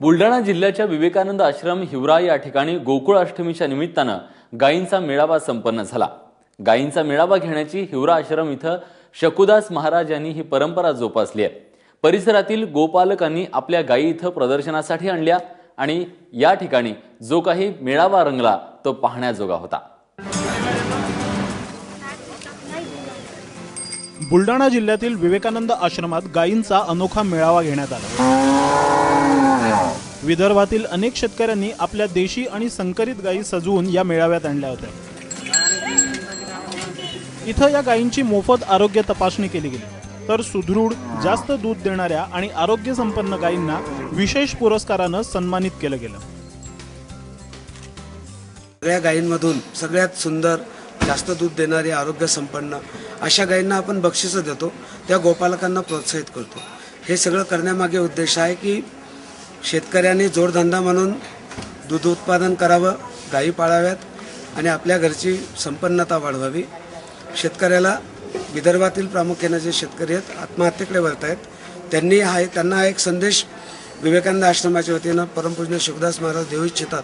बुलढाणा जिल्ह्याच्या विवेकानंद आश्रम हिवरा या ठिकाणी गोकुळ अष्टमीच्या निमित्तानं गायींचा मेळावा संपन्न झाला. गायींचा मेळावा घेण्याची हिवरा आश्रम इथं शकुदास महाराज यांनी ही परंपरा जोपासली आहे. परिसरातील गोपालकांनी आपल्या गायी इथं प्रदर्शनासाठी आणल्या आणि या ठिकाणी जो काही मेळावा रंगला तो पाहण्याजोगा होता. बुलढाणा जिल्ह्यातील विवेकानंद आश्रमात गायींचा अनोखा मेळावा घेण्यात आला. विदर्भातील अनेक शेतकऱ्यांनी आपल्या देशी आणि संकरित गायी सजवून या मेळाव्यात आणल्या होत्या. इथं या गायींची मोफत आरोग्य तपासणी केली गेली. तर सुदृढ जास्त दूध देणाऱ्या आणि आरोग्य संपन्न गायींना विशेष पुरस्कारानं सन्मानित केलं गेलं. सगळ्या गायींमधून सगळ्यात सुंदर जास्त दूध देणारी आरोग्य संपन्न अशा गायींना आपण बक्षिसं देतो त्या गोपालकांना प्रोत्साहित करतो. हे सगळं करण्यामागे उद्देश आहे की शेतकऱ्यांनी जोडधंदा म्हणून दूध उत्पादन करावं गायी पाळाव्यात आणि आपल्या घरची संपन्नता वाढवावी. शेतकऱ्याला विदर्भातील प्रामुख्याने जे शेतकरी आहेत आत्महत्येकडे वळत आहेत त्यांनी हा त्यांना हा एक संदेश विवेकानंद आश्रमाच्या वतीनं परमपूज्य शिवदास महाराज देऊ इच्छितात.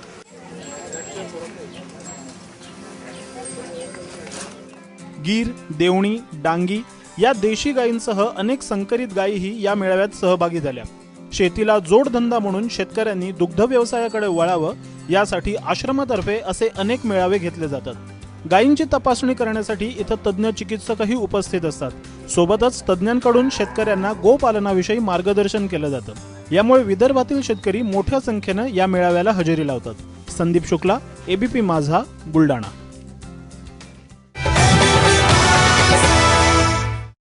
गीर देवणी डांगी या देशी गायींसह अनेक संकरित गायीही या मेळाव्यात सहभागी झाल्या. शेतीला जोडधंदा म्हणून शेतकऱ्यांनी दुग्ध व्यवसायाकडे वळावं यासाठी आश्रमातर्फे असे अनेक मेळावे घेतले जातात. गायींची तपासणी करण्यासाठी इथं तज्ज्ञ चिकित्सकही उपस्थित असतात. सोबतच तज्ज्ञांकडून शेतकऱ्यांना गोपालनाविषयी मार्गदर्शन केलं जातं. यामुळे विदर्भातील शेतकरी मोठ्या संख्येनं या मेळाव्याला हजेरी लावतात. संदीप शुक्ला एबीपी माझा बुलढाणा.